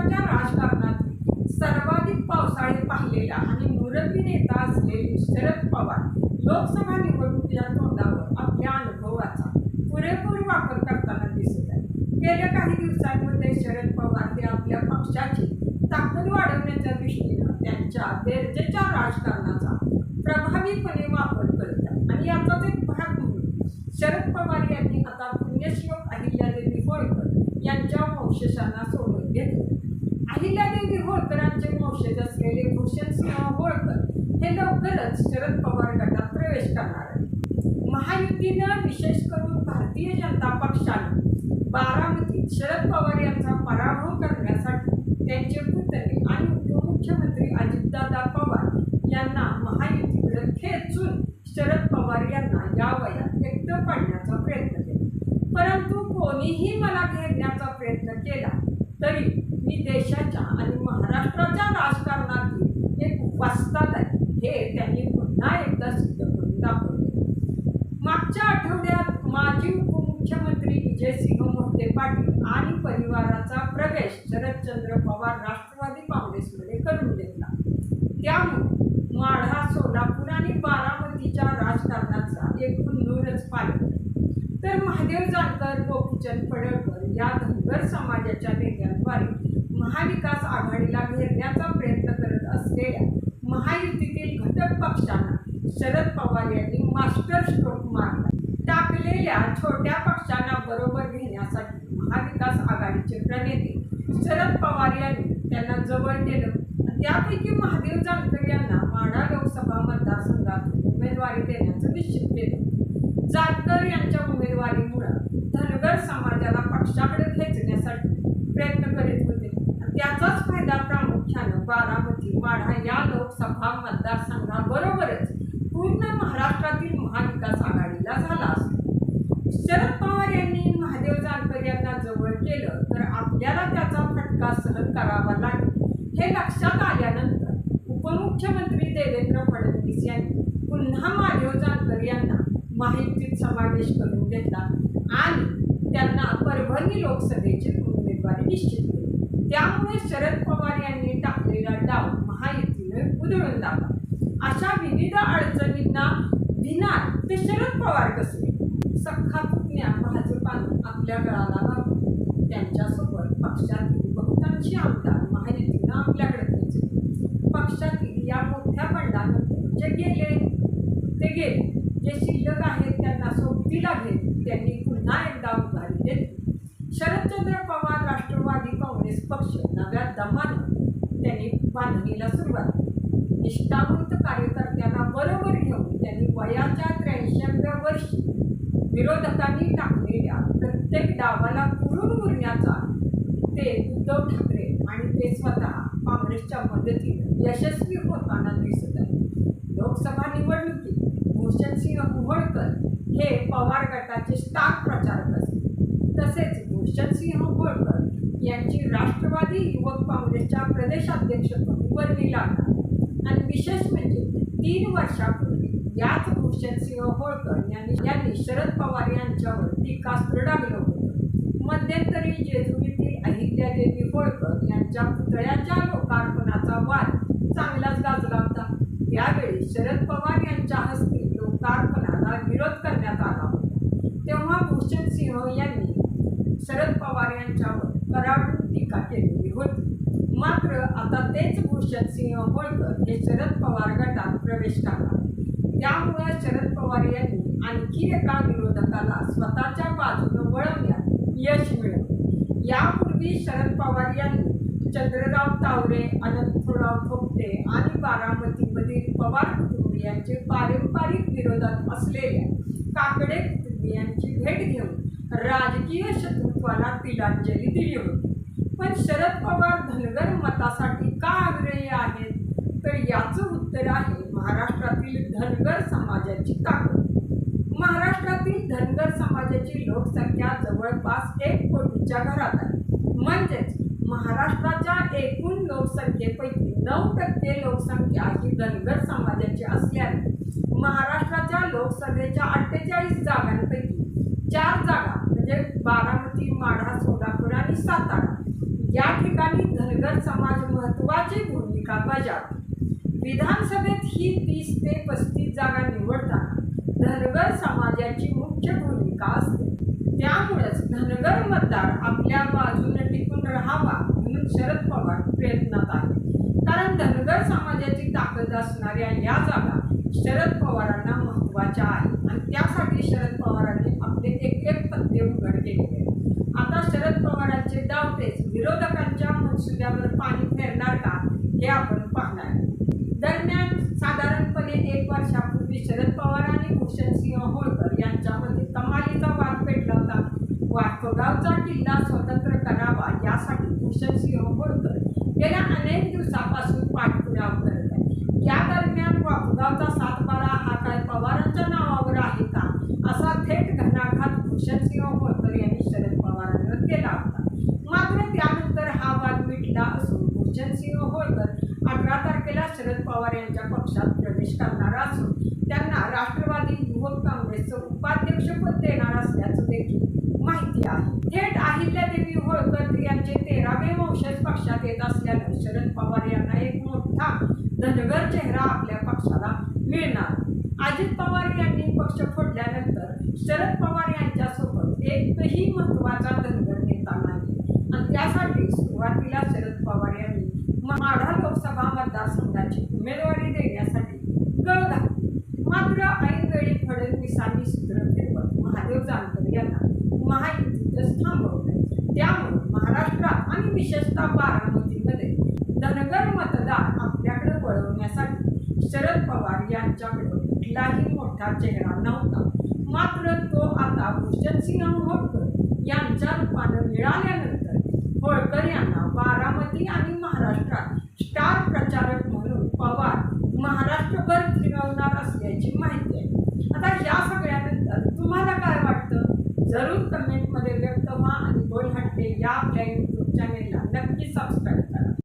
महाराष्ट्राच्या राजकारणात सर्वाधिक पावसाळे पाहिलेला आणि मुरबी नेता असलेले शरद पवार लोकसभा निवडणुकीच्या तोंडावर आपल्या अनुभवाचा पुरेपूर वापर करताना दिसत आहे गेल्या काही दिवसांमध्ये शरद पवार हे आपल्या पक्षाची ताकद वाढवण्याच्या दृष्टीनं त्यांच्या गरजेच्या राजकारणाचा प्रभावीपणे वापर करत आहेत आणि याचाच एक भाग म्हणून शरद पवार यांनी आता पुण्यश्लोक अहिल्यादेवी होळकर यांच्या वंशशांना सोडून घेतलं. अहिल्यादेवी होळकरांचे वंशज असलेले भूषणसिंह होळकर हे लवकरच शरद पवार गटात प्रवेश करणार आहेत. महायुतीनं विशेष करून भारतीय जनता पक्षानं बारामतीत शरद पवार यांचा पराभव करण्यासाठी त्यांचे पुतणे आणि उपमुख्यमंत्री अजितदादा पवार यांना महायुतीकडे खेचून शरद पवार यांना या वयात एकटं पाडण्याचा प्रयत्न केला. परंतु कोणीही मला घेरण्याचा प्रयत्न केला तरी मी देशाच्या आणि महाराष्ट्राच्या राजकारणातील एक वास्तव आहे. हे त्यांनी पुन्हा एकदा सिद्ध करून दाखवले. मागच्या आठवड्यात माजी उपमुख्यमंत्री विजयसिंह मोहिते पाटील आणि परिवाराचा प्रवेश शरदचंद्र पवार राष्ट्रवादी काँग्रेसमध्ये करून घेतला. त्यामुळे माढा सोलापूर आणि बारामतीच्या राजकारणाचा एक नूरच पाहिजे तर महादेव जानकर गोपीचंद पडळकर या धनगर समाजाच्या नेत्यांद्वारे महाविकास आघाडीला घेरण्याचा प्रयत्न करत असलेल्या महायुतीतील घटक पक्षांना शरद पवार यांनी मास्टर स्ट्रोक मारला. टाकलेल्या छोट्या पक्षांना बरोबर घेण्यासाठी महाविकास आघाडीचे प्रणेते शरद पवार यांनी त्यांना जवळ नेलं. त्यापैकी महादेव जानकर यांना माढा लोकसभा मतदारसंघात उमेदवारी देण्याचं निश्चित केलं. जानकर यांच्या उमेदवारी धनगर समाजाला पक्षाकडे खेचण्यासाठी प्रयत्न करीत होते आणि त्याचाच फायदा प्रामुख्यानं बारामती माढा या लोकसभा मतदारसंघाबरोबरच पूर्ण महाराष्ट्रातील महाविकास आघाडीला झाला शरद पवार यांनी महादेव जानकर यांना जवळ केलं तर आपल्याला त्याचा फटका सहन करावा लागेल हे लक्षात आल्यानंतर उपमुख्यमंत्री देवेंद्र फडणवीस यांनी पुन्हा महादेव जानकर यांना माहितीत समावेश करून घेतला आणि त्यांना परभणी लोकसभेची उमेदवारी निश्चित केली. त्यामुळे शरद पवार यांनी टाकलेला डाव महायुतीने उधळून लावला. अशा विविध अडचणींना भिनार ते शरद पवार कसले सख्खा पुतण्या भाजपानं आपल्या गळाला घालून त्यांच्यासोबत पक्षातील बहुतांशी आमदार महायुतीनं आपल्याकडे खेचले पक्षातील या मोठ्या बंडानंतर जे गेले ते गेले जे शिल्लक आहेत त्यांना सोबतीला घेत त्यांनी पुन्हा एकदा उभारी घेतली शरदचंद्र पवार राष्ट्रवादी काँग्रेस पक्ष नव्या दमात त्यांनी बांधणीला सुरुवात केली. निष्ठावंत कार्यकर्त्यांना बरोबर घेऊन त्यांनी वयाच्या त्र्याऐंशीव्या वर्षी विरोधकांनी टाकलेल्या प्रत्येक डावाला पुरून उरण्याचा ते उद्धव ठाकरे आणि ते स्वतः काँग्रेसच्या मदतीने यशस्वी होताना दिसत आहे लोकसभा निवडणुकीत भूषणसिंह होळकर हे पवार गटाचे स्टार प्रचारक असतील. तसेच भूषणसिंह होळकर यांची राष्ट्र राष्ट्रवादी युवक काँग्रेसच्या प्रदेशाध्यक्षपदी वर्णी आणि विशेष म्हणजे तीन वर्षापूर्वी याच भूषणसिंह होळकर यांनी यांनी शरद पवार यांच्यावर टीकास्त्र डागलं होतं. मध्यंतरी जेजुरीतील अहिल्या देवी होळकर यांच्या पुतळ्याच्या लोकार्पणाचा वाद चांगलाच गाजला होता. त्यावेळी शरद पवार यांच्या हस्ते लोकार्पणाला विरोध करण्यात आला होता तेव्हा भूषणसिंह यांनी शरद पवार यांच्यावर कराडून टीका केलेली होती मात्र आता तेच भूषणसिंह होळकर हे शरद पवार गटात प्रवेश करणार. त्यामुळे शरद पवार यांनी आणखी एका विरोधकाला स्वतःच्या बाजूने वळवण्यात यश मिळवले. यापूर्वी शरद पवार यांनी चंद्रराव तावरे अनंतराव थोपटे आणि बारामतीमधील पवार कुटुंबियांचे पारंपरिक विरोधात असलेल्या काकडे कुटुंबियांची भेट घेऊन राजकीय शत्रुत्वाला तिलांजली दिली होती. पण शरद पवार धनगर मतासाठी का आग्रही आहेत? तर याचं उत्तर आहे महाराष्ट्रातील धनगर समाजाची ताकद. महाराष्ट्रातील धनगर समाजाची लोकसंख्या जवळपास एक कोटीच्या घरात आहे. म्हणजेच महाराष्ट्राच्या एकूण लोकसंख्येपैकी नऊ टक्के लोकसंख्या ही धनगर समाजाची असल्याने महाराष्ट्राच्या लोकसभेच्या अठ्ठेचाळीस जागांपैकी चार जागा म्हणजे बारामती माढा सोलापूर आणि सातारा या ठिकाणी धनगर महत्वाची विधानसभेत ही तीस ते पस्तीस जागा निवडताना धनगर समाजाची मुख्य भूमिका असते. त्यामुळेच धनगर मतदार आपल्या बाजूने टिकून राहावा म्हणून शरद पवार प्रयत्नात आहे कारण धनगर समाजाची ताकद असणाऱ्या या जागा शरद पवारांना महत्त्वाच्या आहेत. आणि त्यासाठी शरद पवारांनी आपले एक एक पत्ते उघड केले आता शरद पवारांचे डावपेच विरोधकांच्या मनसुद्यावर पाणी फेरणार का? हे आपण पाहणार. दरम्यान साधारणपणे एक वर्षापूर्वी शरद पवार आणि भूषणसिंह होळकर यांच्यामध्ये कमालीचा वाद पेटला होता. वाटगावचा किल्ला स्वतंत्र करावा यासाठी भूषणसिंह होळकर गेल्या अनेक दिवसापासून पाठपुरावा करत आहे या दरम्यान वापगावचा सातबारा हा काय पवारांच्या नावावर आहे का? असा थेट घणाघात भूषणसिंह होळकर यांनी शरद पवारांवर केला होता. मात्र त्यानंतर हा वाद मिटला असून भूषणसिंह होळकर तारखेला शरद पवार यांच्या पक्षात प्रवेश करणार असून त्यांना राष्ट्रवादी युवक काँग्रेसचं उपाध्यक्षपद देणार असल्याचं देखील माहिती आहे. थेट अहिल्यादेवी होळकर यांचे तेरावे वंशज पक्षात येत असल्यानं शरद पवार यांना एक मोठा धनगर चेहरा आपल्या पक्षाला मिळणार. अजित पवार यांनी पक्ष फोडल्यानंतर शरद पवार यांच्यासोबत एकही महत्त्वाचा धनगर नेता नाही. आणि त्यासाठी सुरुवातीला शरद पवार यांनी माढा लोकसभा मतदारसंघाची उमेदवारी देण्यासाठी गळ घातली मात्र ऐनवेळी फडणवीसांनी सूत्र फिरवत महादेव जानकर यांना महायुतीतच थांबवलं त्यामुळे महाराष्ट्रात आणि विशेषतः बारामतीमध्ये धनगर मतदार आपल्याकडे वळवण्यासाठी शरद पवार यांच्याकडे कुठलाही मोठा चेहरा नव्हता. मात्र तो आता भूषणसिंह होळकर यांच्या रूपानं मिळाल्यानंतर होळकर यांना बारामती आणि महाराष्ट्रात स्टार प्रचारक